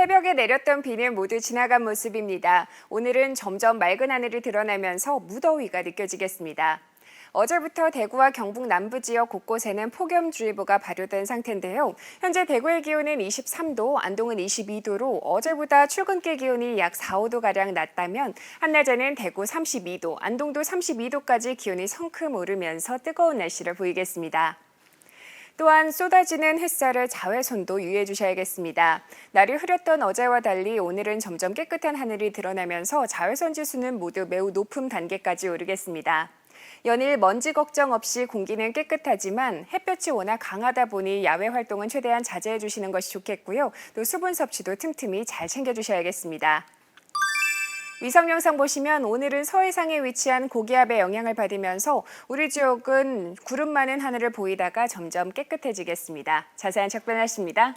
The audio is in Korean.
새벽에 내렸던 비는 모두 지나간 모습입니다. 오늘은 점점 맑은 하늘이 드러나면서 무더위가 느껴지겠습니다. 어제부터 대구와 경북 남부 지역 곳곳에는 폭염주의보가 발효된 상태인데요. 현재 대구의 기온은 23도, 안동은 22도로 어제보다 출근길 기온이 약 4, 5도가량 낮다면 한낮에는 대구 32도, 안동도 32도까지 기온이 성큼 오르면서 뜨거운 날씨를 보이겠습니다. 또한 쏟아지는 햇살에 자외선도 유의해 주셔야겠습니다. 날이 흐렸던 어제와 달리 오늘은 점점 깨끗한 하늘이 드러나면서 자외선 지수는 모두 매우 높은 단계까지 오르겠습니다. 연일 먼지 걱정 없이 공기는 깨끗하지만 햇볕이 워낙 강하다 보니 야외 활동은 최대한 자제해 주시는 것이 좋겠고요. 또 수분 섭취도 틈틈이 잘 챙겨 주셔야겠습니다. 위성 영상 보시면 오늘은 서해상에 위치한 고기압의 영향을 받으면서 우리 지역은 구름 많은 하늘을 보이다가 점점 깨끗해지겠습니다. 자세한 척변하십니다.